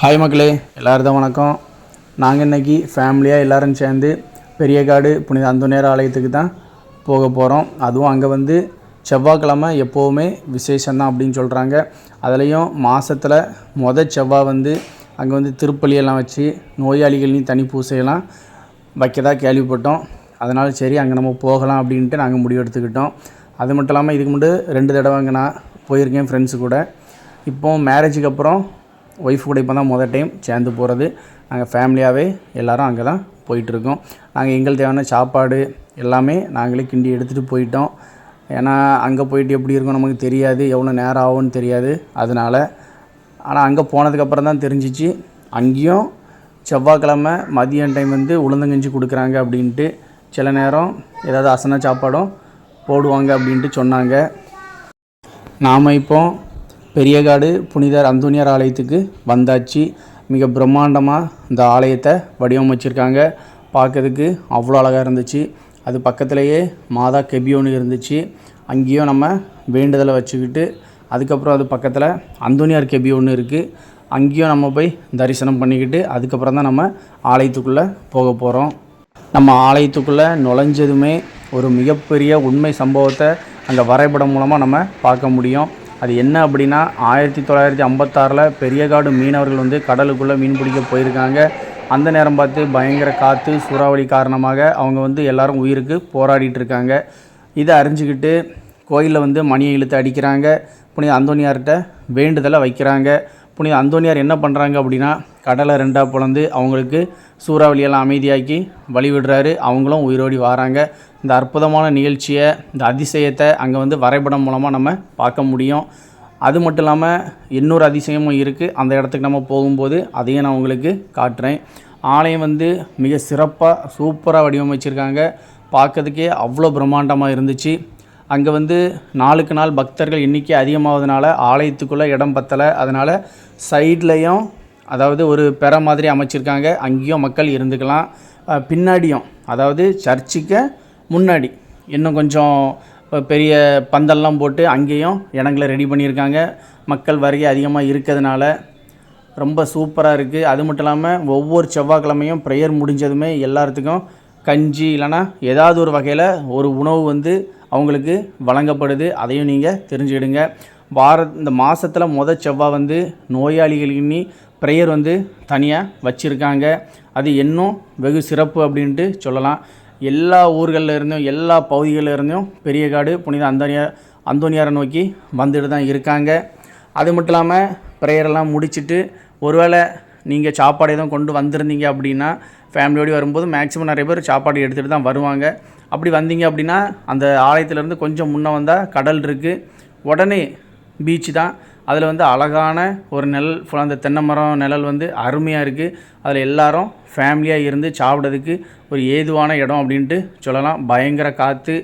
Hi மக்களே எல்லாருக்கும் வணக்கம். நாங்கள் இன்றைக்கி ஃபேமிலியாக எல்லோரும் சேர்ந்து பெரியகாடு புனித அந்தோனியார் ஆலயத்துக்கு தான் போக போகிறோம் அதுவும் அங்கே வந்து செவ்வாய்க்கிழமை எப்போவுமே விசேஷம்தான் அப்படின்னு சொல்கிறாங்க அதுலேயும் மாதத்தில் மொத செவ்வாய் வந்து அங்கே வந்து திருப்பலியெல்லாம் வச்சு நோயாளிகளையும் தனி பூசையெல்லாம் வைக்கதா கேள்விப்பட்டோம். அதனால் சரி அங்கே நம்ம போகலாம் அப்படின்ட்டு நாங்கள் முடிவெடுத்துக்கிட்டோம் அது மட்டும் இல்லாமல் இதுக்கு முன்னாடி ரெண்டு தடவை அங்கே நான் போயிருக்கேன் ஃப்ரெண்ட்ஸு கூட. இப்போது மேரேஜுக்கு அப்புறம் ஒய்ஃப் கூட இப்போ தான் முதல் டைம் சேர்ந்து போகிறது நாங்கள் ஃபேமிலியாகவே எல்லோரும் அங்கே தான் போயிட்டுருக்கோம். நாங்கள் எங்களுக்கு தேவையான சாப்பாடு எல்லாமே நாங்களே கிண்டி எடுத்துகிட்டு போயிட்டோம். ஏன்னா அங்கே போயிட்டு எப்படி இருக்கும் நமக்கு தெரியாது. எவ்வளோ நேரம் ஆகும்னு தெரியாது. அதனால் ஆனால் அங்கே போனதுக்கப்புறம் தான் தெரிஞ்சிச்சு. அங்கேயும் செவ்வாய்க்கிழமை மதியம் டைம் வந்து உளுந்தங்கஞ்சி கொடுக்குறாங்க அப்படின்ட்டு சில நேரம் ஏதாவது அசன சாப்பாடும் போடுவாங்க அப்படின்ட்டு சொன்னாங்க. நாம் இப்போ பெரியகாடு புனிதர் அந்தோனியார் ஆலயத்துக்கு வந்தாச்சு. மிக பிரம்மாண்டமாக இந்த ஆலயத்தை வடிவமைச்சிருக்காங்க. பார்க்கறதுக்கு அவ்வளோ அழகாக இருந்துச்சு. அது பக்கத்துலேயே மாதா கெபியோன்னு இருந்துச்சு. அங்கேயும் நம்ம வேண்டுதலை வச்சுக்கிட்டு அதுக்கப்புறம் அது பக்கத்தில் அந்தோனியார் கெபி ஒன்று இருக்குது அங்கேயும் நம்ம போய் தரிசனம் பண்ணிக்கிட்டு அதுக்கப்புறம் தான் நம்ம ஆலயத்துக்குள்ளே போக போகிறோம் நம்ம ஆலயத்துக்குள்ளே நுழைஞ்சதுமே ஒரு மிகப்பெரிய உண்மை சம்பவத்தை அந்த வரைபடம் மூலமாக நம்ம பார்க்க முடியும். அது என்ன அப்படின்னா ஆயிரத்தி தொள்ளாயிரத்தி ஐம்பத்தாறில் பெரியகாடு மீனவர்கள் வந்து கடலுக்குள்ளே மீன் பிடிக்க போயிருக்காங்க. அந்த நேரம் பார்த்து பயங்கர காற்று சூறாவளி காரணமாக அவங்க வந்து எல்லாரும் உயிருக்கு போராடிட்டு இருக்காங்க. இதை அறிஞ்சிக்கிட்டு கோயிலில் வந்து மணியை இழுத்து அடிக்கிறாங்க. புனித அந்தோனியார்கிட்ட வேண்டுதலை வைக்கிறாங்க. புனித அந்தோனியார் என்ன பண்ணுறாங்க அப்படின்னா கடலை ரெண்டாக பிளந்து அவங்களுக்கு சூறாவளியெல்லாம் அமைதியாக்கி வழிவிடுறாரு. அவங்களும் உயிரோடி வராங்க. இந்த அற்புதமான நிகழ்ச்சியை இந்த அதிசயத்தை அங்கே வந்து வரைபடம் மூலமாக நம்ம பார்க்க முடியும். அது மட்டும் இல்லாமல் இன்னொரு அதிசயமும் இருக்குது அந்த இடத்துக்கு நம்ம போகும்போது அதையும் நான் உங்களுக்கு காட்டுறேன். ஆலயம் வந்து மிக சிறப்பாக சூப்பராக வடிவமைச்சிருக்காங்க. பார்க்கறதுக்கே அவ்வளோ பிரம்மாண்டமாக இருந்துச்சு. அங்கே வந்து நாளுக்கு நாள் பக்தர்கள் எண்ணிக்கை அதிகமாவதுனால ஆலயத்துக்குள்ளே இடம் பத்தலை. அதனால் சைட்லேயும் அதாவது ஒரு பெற மாதிரி அமைச்சிருக்காங்க. அங்கேயும் மக்கள் இருந்துக்கலாம். பின்னாடியும் அதாவது சர்ச்சுக்கு முன்னாடி இன்னும் கொஞ்சம் பெரிய பந்தல்லாம் போட்டு அங்கேயும் இடங்களை ரெடி பண்ணியிருக்காங்க. மக்கள் வருகை அதிகமாக இருக்கிறதுனால ரொம்ப சூப்பராக இருக்குது அது மட்டும் இல்லாமல் ஒவ்வொரு செவ்வாய்க்கிழமையும் ப்ரேயர் முடிஞ்சதுமே எல்லாத்துக்கும் கஞ்சி இல்லைன்னா ஏதாவது ஒரு வகையில் ஒரு உணவு வந்து அவங்களுக்கு வழங்கப்படுது. அதையும் நீங்கள் தெரிஞ்சுக்கிடுங்க. வார இந்த மாதத்தில் முத செவ்வாய் வந்து நோயாளிகளின் ப்ரேயர் வந்து தனியாக வச்சுருக்காங்க. அது இன்னும் வெகு சிறப்பு அப்படின்ட்டு சொல்லலாம். எல்லா ஊர்களில் இருந்தும் எல்லா பகுதிகளில் இருந்தும் பெரியகாடு புனித அந்தோனியார் அந்தோனியாரை நோக்கி வந்துட்டு தான் இருக்காங்க. அது மட்டும் இல்லாமல் ப்ரேயரெல்லாம் முடிச்சுட்டு ஒருவேளை நீங்கள் சாப்பாடு எதுவும் கொண்டு வந்திருந்தீங்க அப்படின்னா ஃபேமிலியோடு வரும்போது மேக்ஸிமம் நிறைய பேர் சாப்பாடு எடுத்துகிட்டு தான் வருவாங்க. அப்படி வந்தீங்க அப்படின்னா அந்த ஆலயத்திலேருந்து கொஞ்சம் முன்னே வந்தால் கடல் இருக்குது உடனே பீச் தான். அதில் வந்து அழகான ஒரு நிழல் ஃபுல்லாக அந்த தென்னை மரம் நிழல் வந்து அருமையாக இருக்குது அதில் எல்லாரும் ஃபேமிலியாக இருந்து சாப்பிட்றதுக்கு ஒரு ஏதுவான இடம் அப்படின்ட்டு சொல்லலாம். பயங்கர காற்று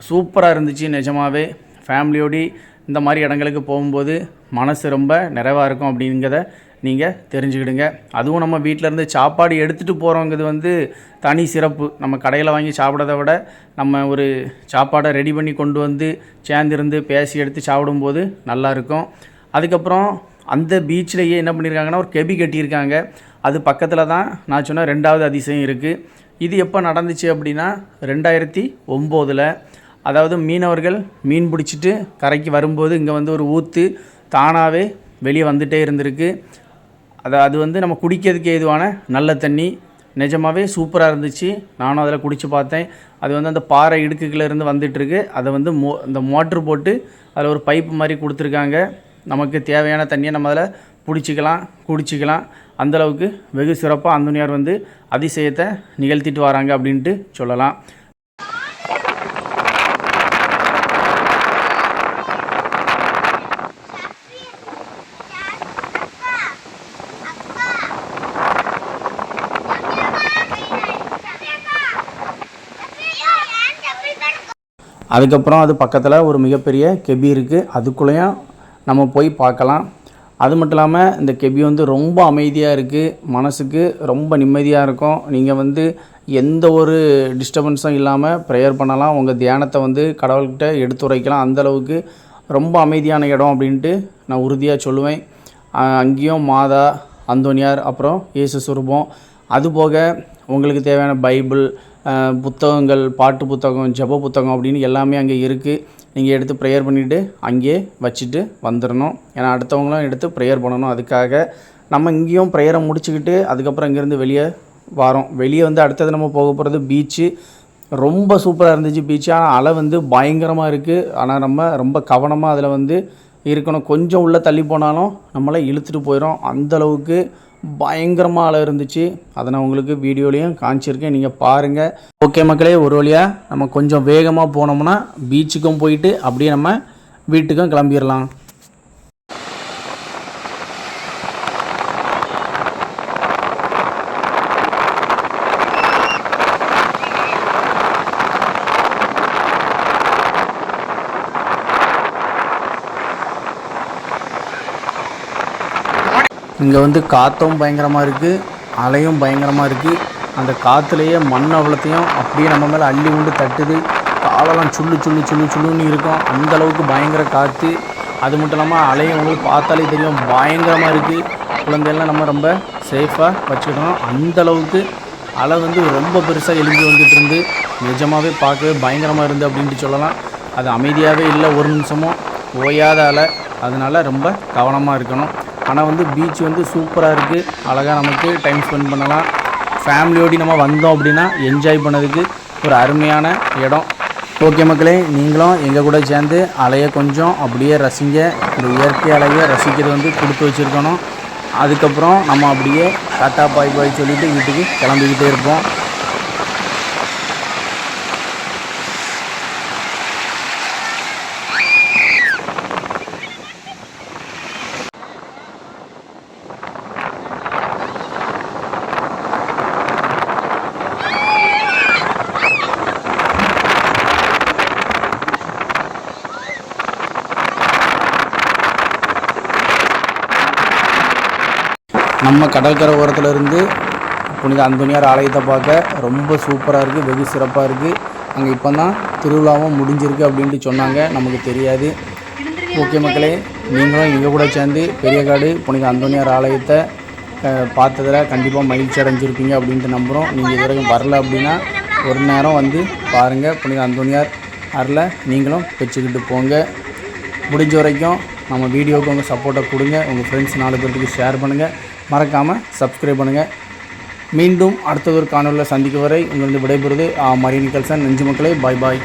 சூப்பராக இருந்துச்சு நிஜமாகவே ஃபேமிலியோடு இந்த மாதிரி இடங்களுக்கு போகும்போது மனசு ரொம்ப நிறைவாக இருக்கும் அப்படிங்கிறத நீங்கள் தெரிஞ்சுக்கிடுங்க. அதுவும் நம்ம வீட்டில் இருந்து சாப்பாடு எடுத்துகிட்டு போகிறோங்கிறது வந்து தனி சிறப்பு. நம்ம கடையில் வாங்கி சாப்பிட்றத விட நம்ம ஒரு சாப்பாடை ரெடி பண்ணி கொண்டு வந்து சேர்ந்திருந்து பேசி எடுத்து சாப்பிடும்போது நல்லாயிருக்கும் அதுக்கப்புறம் அந்த பீச்லேயே என்ன பண்ணியிருக்காங்கன்னா ஒரு கெபி கட்டியிருக்காங்க. அது பக்கத்தில் தான் நான் சொன்ன ரெண்டாவது அதிசயம் இருக்குது இது எப்போ நடந்துச்சு அப்படின்னா ரெண்டாயிரத்தி ஒம்போதில். அதாவது மீனவர்கள் மீன் பிடிச்சிட்டு கரைக்கு வரும்போது இங்கே வந்து ஒரு ஊற்று தானாகவே வெளியே வந்துட்டே இருந்திருக்கு. அதை அது வந்து நம்ம குடிக்கிறதுக்கு ஏதுவான நல்ல தண்ணி. நிஜமாகவே சூப்பராக இருந்துச்சு. நானும் அதில் குடித்து பார்த்தேன். அது வந்து அந்த பாறை இடுக்குகளிலேருந்து இருந்து வந்துட்டுருக்கு. அதை வந்து மோ இந்த மோட்ரு போட்டு அதில் ஒரு பைப்பு மாதிரி கொடுத்துருக்காங்க. நமக்கு தேவையான தண்ணியை நம்ம அதில் பிடிச்சிக்கலாம் குடிச்சிக்கலாம். அந்தளவுக்கு வெகு சிறப்பாக அந்தோனியார் வந்து அதிசயத்தை நிகழ்த்திட்டு வராங்க அப்படின்ட்டு சொல்லலாம். அதுக்கப்புறம் அது பக்கத்தில் ஒரு மிகப்பெரிய கெபி இருக்குது அதுக்குள்ளேயும் நம்ம போய் பார்க்கலாம். அது மட்டும் இல்லாமல் இந்த கெபி வந்து ரொம்ப அமைதியாக இருக்குது மனசுக்கு ரொம்ப நிம்மதியாக இருக்கும். நீங்கள் வந்து எந்த ஒரு டிஸ்டர்பன்ஸும் இல்லாமல் ப்ரேயர் பண்ணலாம். உங்கள் தியானத்தை வந்து கடவுள்கிட்ட எடுத்துரைக்கலாம் அந்தளவுக்கு ரொம்ப அமைதியான இடம் அப்படின்ட்டு நான் உறுதியாக சொல்லுவேன். அங்கேயும் மாதா அந்தோனியார் அப்புறம் இயேசு சுரூபம். அதுபோக உங்களுக்கு தேவையான பைபிள் புத்தகங்கள் பாட்டு புத்தகம் ஜெப புத்தகம் அப்படின்னு எல்லாமே அங்கே இருக்குது நீங்கள் எடுத்து ப்ரேயர் பண்ணிவிட்டு அங்கேயே வச்சுட்டு வந்துடணும் ஏன்னா அடுத்தவங்களும் எடுத்து ப்ரேயர் பண்ணணும். அதுக்காக நம்ம இங்கேயும் ப்ரேயரை முடிச்சுக்கிட்டு அதுக்கப்புறம் இங்கேருந்து வெளியே வரோம். வெளியே வந்து அடுத்தது நம்ம போக போகிறது பீச்சு ரொம்ப சூப்பராக இருந்துச்சு பீச் ஆனால் அலை வந்து பயங்கரமாக இருக்குது ஆனால் நம்ம ரொம்ப கவனமாக அதில் வந்து இருக்கணும். கொஞ்சம் உள்ளே தள்ளி போனாலும் நம்மளை இழுத்துட்டு போயிடும் அந்தளவுக்கு பயங்கரமாக அலை இருந்துச்சு. அதை நான் உங்களுக்கு வீடியோலையும் காமிச்சிருக்கேன். நீங்கள் பாருங்கள் ஓகே மக்களே ஒரு வழியாக நம்ம கொஞ்சம் வேகமாக போனோம்னா பீச்சுக்கும் போயிட்டு அப்படியே நம்ம வீட்டுக்கும் கிளம்பிடலாம். இங்கே வந்து காற்றும் பயங்கரமாக இருக்குது அலையும் பயங்கரமாக இருக்குது அந்த காற்றுலேயே மண் அவ்வளோத்தையும் அப்படியே நம்ம மேலே அள்ளி கொண்டு தட்டுது. காலெல்லாம் சுள்ளு சுள்ளு சுள்ளு சுள்ளுன்னு இருக்கும். அந்த அளவுக்கு பயங்கர காற்று அது மட்டும் இல்லாமல் அலையும் உங்களுக்கு பார்த்தாலே தெரியும் பயங்கரமாக இருக்குது குழந்தையெல்லாம் நம்ம ரொம்ப சேஃபாக வச்சுக்கணும் அந்த அளவுக்கு அலை வந்து ரொம்ப பெருசாக எழுந்து வந்துட்டு இருந்து நிஜமாகவே பார்க்கவே பயங்கரமாக இருந்து அப்படின்ட்டு சொல்லலாம். அது அமைதியாகவே இல்லை ஒரு நிமிஷமும் ஓயாத அலை. அதனால் ரொம்ப கவனமாக இருக்கணும். ஆனால் வந்து பீச் வந்து சூப்பராக இருக்குது அழகாக நமக்கு டைம் ஸ்பெண்ட் பண்ணலாம். ஃபேமிலியோடு நம்ம வந்தோம் அப்படின்னா என்ஜாய் பண்ணதுக்கு ஒரு அருமையான இடம். ஓகே மக்களே நீங்களும் எங்கள் கூட சேர்ந்து அலையை கொஞ்சம் அப்படியே ரசிங்க. இந்த இயற்கை அலையை ரசிக்கிறது வந்து கொடுத்து வச்சுருக்கணும். அதுக்கப்புறம் நம்ம அப்படியே டாட்டா பாய் பாய் சொல்லிவிட்டு வீட்டுக்கு கிளம்பிக்கிட்டே இருப்போம். நம்ம கடற்கரை ஓரத்தில் இருந்து புனித அந்தோனியார் ஆலயத்தை பார்க்க ரொம்ப சூப்பராக இருக்குது வெகு சிறப்பாக இருக்குது அங்கே இப்போ தான் திருவிழாவும் முடிஞ்சிருக்கு அப்படின்ட்டு சொன்னாங்க. நமக்கு தெரியாது. ஓகே மக்களே நீங்களும் எங்கள் கூட சேர்ந்து பெரியகாடு புனித அந்தோனியார் ஆலயத்தை பார்த்ததில் கண்டிப்பாக மகிழ்ச்சி அடைஞ்சிருப்பீங்க அப்படின்ட்டு நம்புகிறோம் நீங்கள் இது வரைக்கும் வரல அப்படின்னா ஒரு நேரம் வந்து பாருங்கள் புனித அந்தோனியார் அருளை நீங்களும் வச்சுக்கிட்டு போங்க. முடிஞ்ச வரைக்கும் நம்ம வீடியோவுக்கு உங்கள் சப்போர்ட்டை கொடுங்க. உங்கள் ஃப்ரெண்ட்ஸ் நாலு பேர்த்துக்கு ஷேர் பண்ணுங்கள் மறக்காமல் சப்ஸ்கிரைப் பண்ணுங்கள் மீண்டும் அடுத்ததொரு காணொலியில் சந்திக்கும் வரை உங்களது விடைபெறுவது மரியன் நிக்கல்சன். நெஞ்சு மக்களே பாய் பாய்